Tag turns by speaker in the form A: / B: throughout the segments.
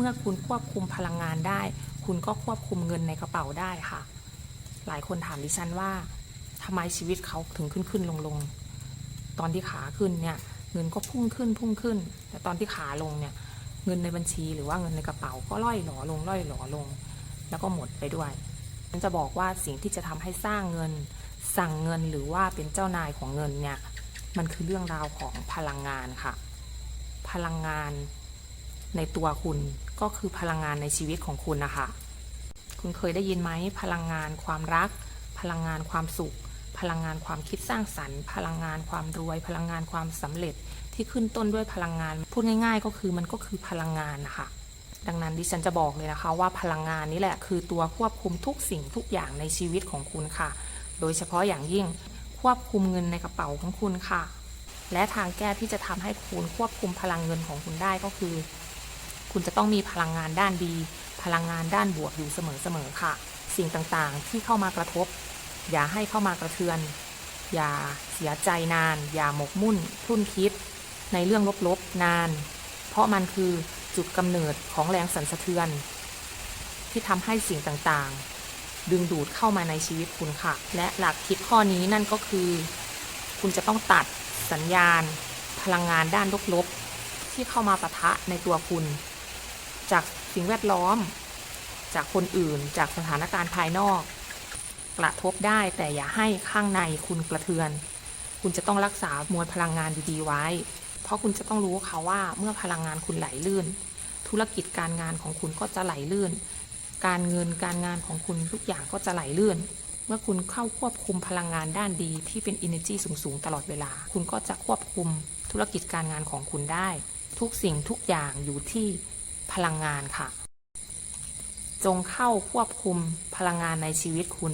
A: เมื่อคุณควบคุมพลังงานได้ คุณก็ควบคุมเงินในกระเป๋าได้ค่ะ หลายคนถามดิฉันว่าทำไมชีวิตเขาถึงขึ้นขึ้นลงลงตอนที่ขาขึ้นเนี่ยเงินก็พุ่งขึ้นพุ่งขึ้น แต่ตอนที่ขาลงเนี่ยเงินในบัญชีหรือว่าเงินในกระเป๋าก็ล่อยหลอลงล่อยหลอลง แล้วก็หมดไปด้วยฉันจะบอกว่าสิ่งที่จะทำให้สร้างเงิน สั่งเงินหรือว่าเป็นเจ้านายของเงินเนี่ยมันคือเรื่องราวของพลังงานค่ะ พลังงาน ในตัวคุณก็คือพลังงานในชีวิตของคุณนะคะ คุณเคยได้ยินไหมพลังงานความรัก พลังงานความสุข พลังงานความคิดสร้างสรรค์ พลังงานความรวย พลังงานความสำเร็จที่ขึ้นต้นด้วยพลังงาน พูดง่าย ๆ ก็คือมันก็คือพลังงานนะคะดังนั้นดิฉันจะบอกเลยนะคะว่าพลังงานนี้แหละคือตัวควบคุมทุกสิ่งทุกอย่างในชีวิตของคุณค่ะ โดยเฉพาะอย่างยิ่งควบคุมเงินในกระเป๋าของคุณค่ะ และทางแก้ที่จะทำให้คุณควบคุมพลังเงินของคุณได้ก็คือ คุณจะต้องมีพลังงานด้านดี พลังงานด้านบวกอยู่เสมอๆค่ะ สิ่งต่างๆที่เข้ามากระทบ อย่าให้เข้ามากระเทือน อย่าเสียใจนาน อย่าหมกมุ่นคลุ่นคิด ในเรื่องลบๆนาน เพราะมันคือจุดกำเนิดของแรงสั่นสะเทือน ที่ทำให้สิ่งต่างๆ ดึงดูดเข้ามาในชีวิตคุณค่ะ และหลักคิดข้อนี้นั่นก็คือ คุณจะต้องตัดสัญญาณ พลังงานด้านลบๆที่เข้ามาปะทะในตัวคุณ จากสิ่งแวดล้อม จากคนอื่น จากสถานการณ์ภายนอก กระทบได้แต่อย่าให้ข้างในคุณกระเทือน คุณจะต้องรักษามวลพลังงานดีๆไว้ เพราะคุณจะต้องรู้ค่ะว่าเมื่อพลังงานคุณไหลลื่น ธุรกิจการงานของคุณก็จะไหลลื่น การเงินการงานของคุณทุกอย่างก็จะไหลลื่นเมื่อคุณเข้าควบคุมพลังงานด้านดีที่เป็น energy สูง ๆ ตลอดเวลา คุณก็จะควบคุมธุรกิจการงานของคุณได้ ทุกสิ่งทุกอย่างอยู่ที่ พลังงานค่ะ จงเข้าควบคุมพลังงานในชีวิตคุณ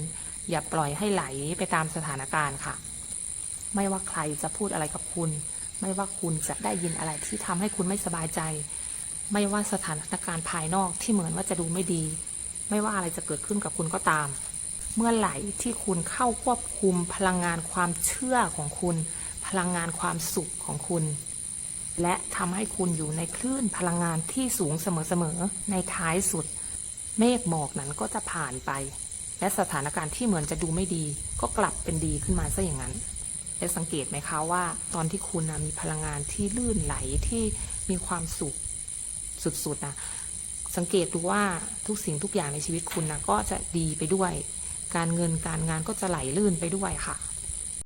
A: อย่าปล่อยให้ไหลไปตามสถานการณ์ค่ะ ไม่ว่าใครจะพูดอะไรกับคุณ ไม่ว่าคุณจะได้ยินอะไรที่ทำให้คุณไม่สบายใจ ไม่ว่าสถานการณ์ภายนอกที่เหมือนว่าจะดูไม่ดี ไม่ว่าอะไรจะเกิดขึ้นกับคุณก็ตาม เมื่อไหร่ที่คุณเข้าควบคุมพลังงานความเชื่อของคุณ พลังงานความสุขของคุณ และทำให้คุณอยู่ในคลื่นพลังงานที่สูงเสมอๆในท้ายสุด เมฆหมอกนั้นก็จะผ่านไป และสถานการณ์ที่เหมือนจะดูไม่ดี ก็กลับเป็นดีขึ้นมาซะอย่างนั้นได้สังเกตไหมคะว่า ตอนที่คุณนะมีพลังงานที่ลื่นไหลที่มีความสุขสุดๆนะสังเกตดูว่าทุกสิ่งทุกอย่างในชีวิตคุณนะก็จะดีไปด้วย การเงินการงานก็จะไหลลื่นไปด้วยค่ะ